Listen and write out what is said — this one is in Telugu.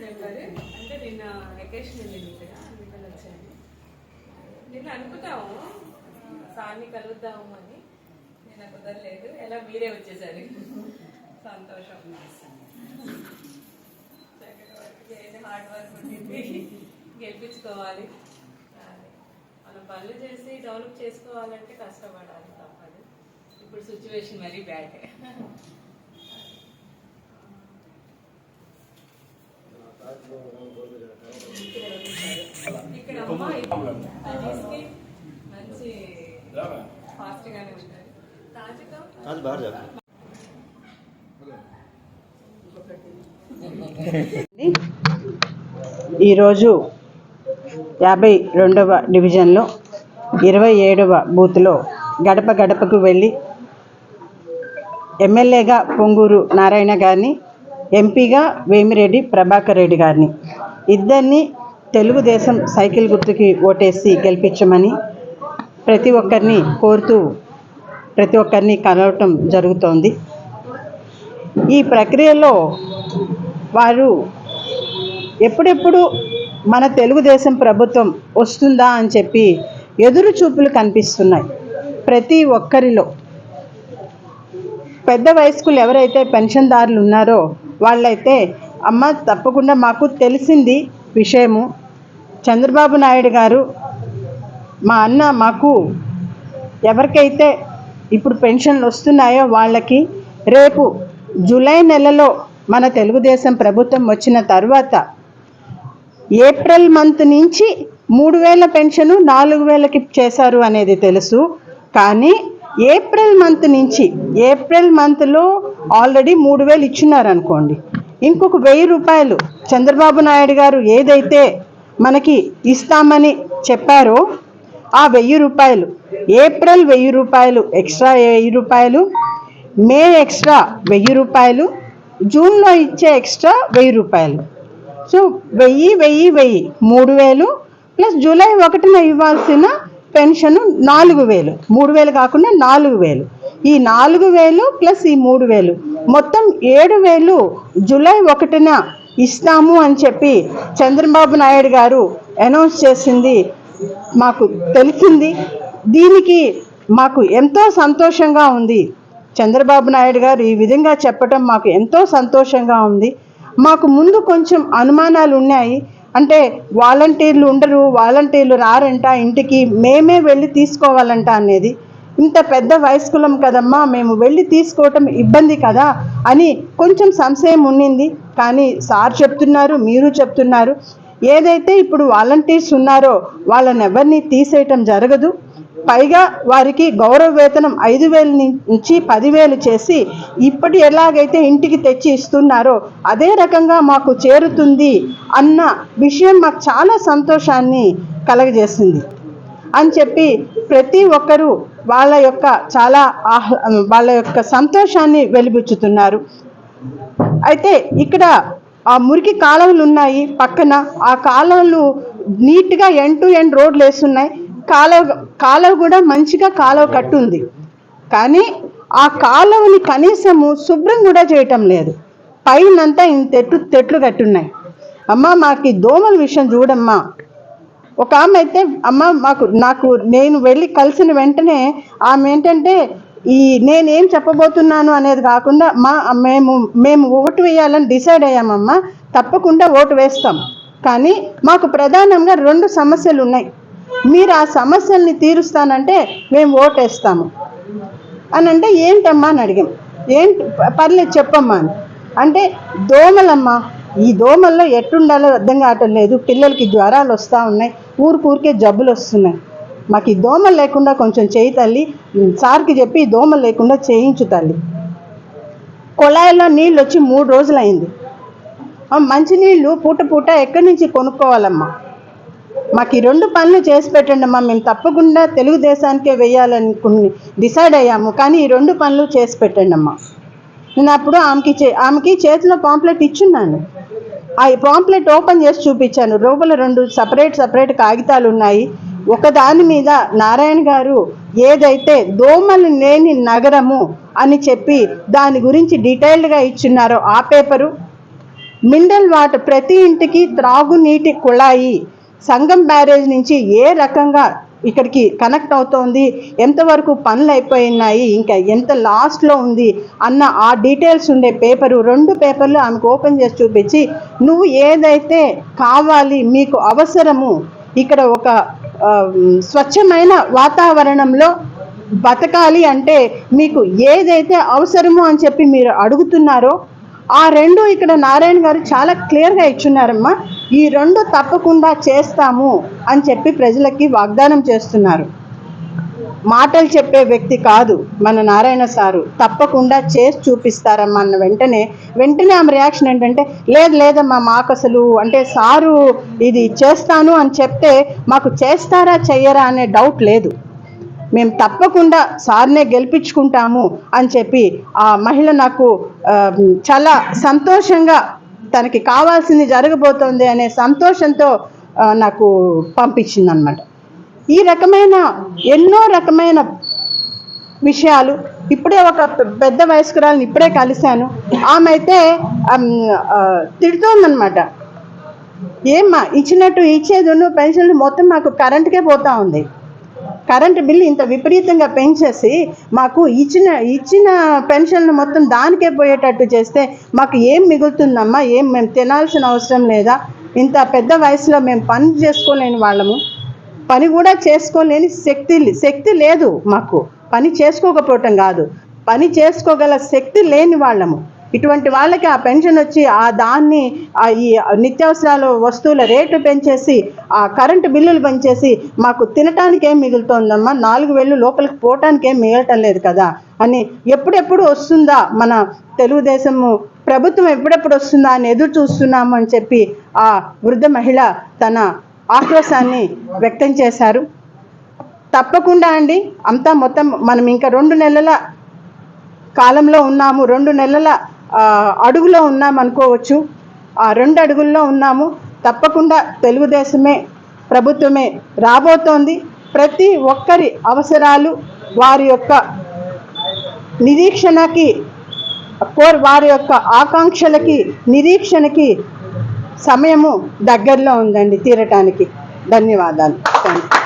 నెంబర్ అంటే నిన్న వెకేషన్ వెళ్ళింది ఇక్కడ అందుకని వచ్చాను. నిన్న అనుకున్నాము సార్ని కలుద్దాము అని. నేను కుదరలేదు. ఎలా మీరే వచ్చేసారు? సంతోషం. చక్కగా హార్డ్ వర్క్ ఉంటుంది గెలిపించుకోవాలి. అది. మనం పనులు చేసి డెవలప్ చేసుకోవాలంటే కష్టపడాలి. సిచ్యువేషన్ వెరీ బ్యాడ్ ఇక్కడ మంచి ఫాస్ట్ గానే ఈరోజు యాభై రెండవ డివిజన్లో ఇరవై ఏడవ బూత్లో గడప గడపకు వెళ్ళి ఎమ్మెల్యేగా పొంగూరు నారాయణ గారిని ఎంపీగా వేమిరెడ్డి ప్రభాకర్ రెడ్డి గారిని. ఇద్దరిని తెలుగుదేశం సైకిల్ గుర్తుకి ఓటేసి గెలిపించమని ప్రతి ఒక్కరిని కోరుతూ ప్రతి ఒక్కరిని కలవటం జరుగుతోంది. ఈ ప్రక్రియలో వారు ఎప్పుడెప్పుడు మన తెలుగుదేశం ప్రభుత్వం వస్తుందా అని చెప్పి ఎదురు చూపులు కనిపిస్తున్నాయి. ప్రతి ఒక్కరిలో పెద్ద వయస్కులు ఎవరైతే పెన్షన్దారులు ఉన్నారో వాళ్ళైతే అమ్మ తప్పకుండా మాకు తెలిసింది విషయము. చంద్రబాబు నాయుడు గారు మా అన్న మాకు ఎవరికైతే ఇప్పుడు పెన్షన్లు వస్తున్నాయో వాళ్ళకి రేపు జూలై నెలలో మన తెలుగుదేశం ప్రభుత్వం వచ్చిన తర్వాత ఏప్రిల్ మంత్ నుంచి మూడు వేల పెన్షన్ నాలుగు వేలకి చేశారు అనేది తెలుసు. కానీ ఏప్రిల్ మంత్ నుంచి ఏప్రిల్ మంత్లో ఆల్రెడీ మూడు వేలు ఇచ్చినారనుకోండి. ఇంకొక వెయ్యి రూపాయలు చంద్రబాబు నాయుడు గారు ఏదైతే మనకి ఇస్తామని చెప్పారో ఆ వెయ్యి రూపాయలు ఏప్రిల్ వెయ్యి రూపాయలు ఎక్స్ట్రా వెయ్యి రూపాయలు మే ఎక్స్ట్రా వెయ్యి రూపాయలు జూన్లో ఇచ్చే ఎక్స్ట్రా వెయ్యి రూపాయలు. సో వెయ్యి వెయ్యి వెయ్యి మూడు వేలు ప్లస్ జూలై ఒకటిన ఇవ్వాల్సిన పెన్షన్ నాలుగు వేలు. మూడు వేలు కాకుండా నాలుగు వేలు. ఈ నాలుగు వేలు ప్లస్ ఈ మూడు వేలు. మొత్తం ఏడు వేలు జూలై ఒకటిన ఇస్తాము అని చెప్పి చంద్రబాబు నాయుడు గారు అనౌన్స్ చేసింది మాకు తెలిసింది. దీనికి మాకు ఎంతో సంతోషంగా ఉంది. చంద్రబాబు నాయుడు గారు ఈ విధంగా చెప్పటం మాకు ఎంతో సంతోషంగా ఉంది. మాకు ముందు కొంచెం అనుమానాలు ఉన్నాయి అంటే వాలంటీర్లు ఉండరు వాలంటీర్లు రారంట ఇంటికి మేమే వెళ్ళి తీసుకోవాలంట అనేది. ఇంత పెద్ద వయస్కులం కదమ్మా మేము వెళ్ళి తీసుకోవటం ఇబ్బంది కదా అని కొంచెం సంశయం ఉండింది కానీ సార్ చెప్తున్నారు మీరు చెప్తున్నారు. ఏదైతే ఇప్పుడు వాలంటీర్స్ ఉన్నారో వాళ్ళని ఎవరిని తీసేయటం జరగదు. పైగా వారికి గౌరవ వేతనం ఐదు వేల నుంచి పదివేలు చేసి ఇప్పటి ఎలాగైతే ఇంటికి తెచ్చి ఇస్తున్నారో అదే రకంగా మాకు చేరుతుంది అన్న విషయం మాకు చాలా సంతోషాన్ని కలగజేసింది. అని చెప్పి ప్రతి ఒక్కరూ వాళ్ళ యొక్క చాలా ఆహ్ వాళ్ళ యొక్క సంతోషాన్ని వెలిబుచ్చుతున్నారు. అయితే ఇక్కడ ఆ మురికి కాలువలు ఉన్నాయి పక్కన. ఆ కాలువలు నీట్గా ఎండ్ టు ఎండ్ రోడ్లు వేస్తున్నాయి. కాలువ కాలువ కూడా మంచిగా కాలువ కట్టుంది. కానీ ఆ కాలువని కనీసము శుభ్రం కూడా చేయటం లేదు. పైనంతా ఇంత తెట్లు తెట్లు కట్టున్నాయి. అమ్మ మాకు దోమల విషయం చూడమ్మా. ఒక ఆమె అయితే అమ్మ మాకు నాకు నేను వెళ్ళి కలిసిన వెంటనే ఆమె ఏంటంటే ఈ నేనేం చెప్పబోతున్నాను అనేది కాకుండా మా మేము మేము ఓటు వేయాలని డిసైడ్ అయ్యామమ్మా. తప్పకుండా ఓటు వేస్తాం. కానీ మాకు ప్రధానంగా రెండు సమస్యలు ఉన్నాయి. మీరు ఆ సమస్యల్ని తీరుస్తానంటే మేము ఓటేస్తాము. అని అంటే ఏంటమ్మా అని అడిగాం. ఏంటి పర్లేదు చెప్పమ్మా అని. అంటే దోమలమ్మా ఈ దోమల్లో ఎట్టుండాలో అర్థం కావటం లేదు. పిల్లలకి జ్వరాలు వస్తూ ఉన్నాయి. ఊరికూరికే జబ్బులు వస్తున్నాయి. మాకు ఈ దోమలు లేకుండా కొంచెం చేయి తల్లి. సార్కి చెప్పి ఈ దోమలు లేకుండా చేయించు తల్లి. కుళాయిలో నీళ్ళు వచ్చి మూడు రోజులు అయింది మంచినీళ్ళు పూట పూట ఎక్కడి నుంచి కొనుక్కోవాలమ్మా? మాకు ఈ రెండు పనులు చేసి పెట్టండి అమ్మా. మేము తప్పకుండా తెలుగుదేశానికే వేయాలనుకుని డిసైడ్ అయ్యాము. కానీ ఈ రెండు పనులు చేసి పెట్టండి అమ్మా. నేను అప్పుడు ఆమెకి చే ఆమెకి చేతిలో పాంప్లెట్ ఇచ్చున్నాను. ఆ పాంప్లెట్ ఓపెన్ చేసి చూపించాను. లోపల రెండు సపరేట్ సపరేట్ కాగితాలు ఉన్నాయి. ఒకదాని మీద నారాయణ గారు ఏదైతే దోమలు లేని నగరము అని చెప్పి దాని గురించి డీటెయిల్డ్గా ఇచ్చున్నారో ఆ పేపరు మినరల్ వాటర్ ప్రతి ఇంటికి త్రాగునీటి కుళాయి సంఘం బ్యారేజ్ నుంచి ఏ రకంగా ఇక్కడికి కనెక్ట్ అవుతోంది? ఎంతవరకు పనులు అయిపోయినాయి? ఇంకా ఎంత లాస్ట్లో ఉంది? అన్న ఆ డీటెయిల్స్ ఉండే పేపరు రెండు పేపర్లు ఆమెకు ఓపెన్ చేసి చూపించి నువ్వు ఏదైతే కావాలి మీకు అవసరము ఇక్కడ ఒక స్వచ్ఛమైన వాతావరణంలో బతకాలి అంటే మీకు ఏదైతే అవసరమో అని చెప్పి మీరు అడుగుతున్నారో ఆ రెండు ఇక్కడ నారాయణ గారు చాలా క్లియర్గా ఇచ్చున్నారమ్మా. ఈ రెండు తప్పకుండా చేస్తాము అని చెప్పి ప్రజలకి వాగ్దానం చేస్తున్నారు. మాటలు చెప్పే వ్యక్తి కాదు మన నారాయణ సారు. తప్పకుండా చేసి చూపిస్తారమ్మా అన్న వెంటనే వెంటనే ఆమె రియాక్షన్ ఏంటంటే లేదు లేదమ్మా మాకు అసలు అంటే సారు ఇది చేస్తాను అని చెప్తే మాకు చేస్తారా చెయ్యరా అనే డౌట్ లేదు. మేము తప్పకుండా సార్నే గెలిపించుకుంటాము అని చెప్పి ఆ మహిళ నాకు చాలా సంతోషంగా తనకి కావాల్సింది జరగబోతోంది అనే సంతోషంతో నాకు పంపించింది అనమాట ఈ రకమైన ఎన్నో రకమైన విషయాలు ఇప్పుడే ఒక పెద్ద వయస్కురాలను ఇప్పుడే కలిశాను. ఆమె అయితే తిడుతోందనమాట ఏమ్మా ఇచ్చినట్టు ఇచ్చేది పెన్షన్లు మొత్తం మాకు కరెంట్కే పోతా ఉంది. కరెంటు బిల్లు ఇంత విపరీతంగా పెంచేసి మాకు ఇచ్చిన ఇచ్చిన పెన్షన్లు మొత్తం దానికే పోయేటట్టు చేస్తే మాకు ఏం మిగులుతుందమ్మా? ఏం మేము తినాల్సిన అవసరం లేదా? ఇంత పెద్ద వయసులో మేము పని చేసుకోలేని వాళ్ళము. పని కూడా చేసుకోలేని శక్తి శక్తి లేదు మాకు. పని చేసుకోకపోవటం కాదు. పని చేసుకోగల శక్తి లేని వాళ్ళము. ఇటువంటి వాళ్ళకి ఆ పెన్షన్ వచ్చి ఆ దాన్ని ఆ ఈ నిత్యావసరాల వస్తువుల రేటు పెంచేసి ఆ కరెంటు బిల్లులు పెంచేసి మాకు తినటానికి ఏం మిగులుతోందమ్మా నాలుగు వేలు లోపలికి పోవటానికి ఏం మిగలటం లేదు కదా అని ఎప్పుడెప్పుడు వస్తుందా మన తెలుగుదేశము ప్రభుత్వం ఎప్పుడెప్పుడు వస్తుందా అని ఎదురు చూస్తున్నాము అని చెప్పి ఆ వృద్ధ మహిళ తన ఆక్రోశాన్ని వ్యక్తం చేశారు. తప్పకుండా అండి అంతా మొత్తం మనం ఇంకా రెండు నెలల కాలంలో ఉన్నాము రెండు నెలల అడుగులో ఉన్నాం అనుకోవచ్చు. ఆ రెండు అడుగుల్లో ఉన్నాము. తప్పకుండా తెలుగుదేశమే ప్రభుత్వమే రాబోతోంది. ప్రతి ఒక్కరి అవసరాలు వారి యొక్క నిరీక్షణకి కోర్ వారి యొక్క ఆకాంక్షలకి నిరీక్షణకి సమయము దగ్గరలో ఉందండి తీరటానికి. ధన్యవాదాలు. Thank you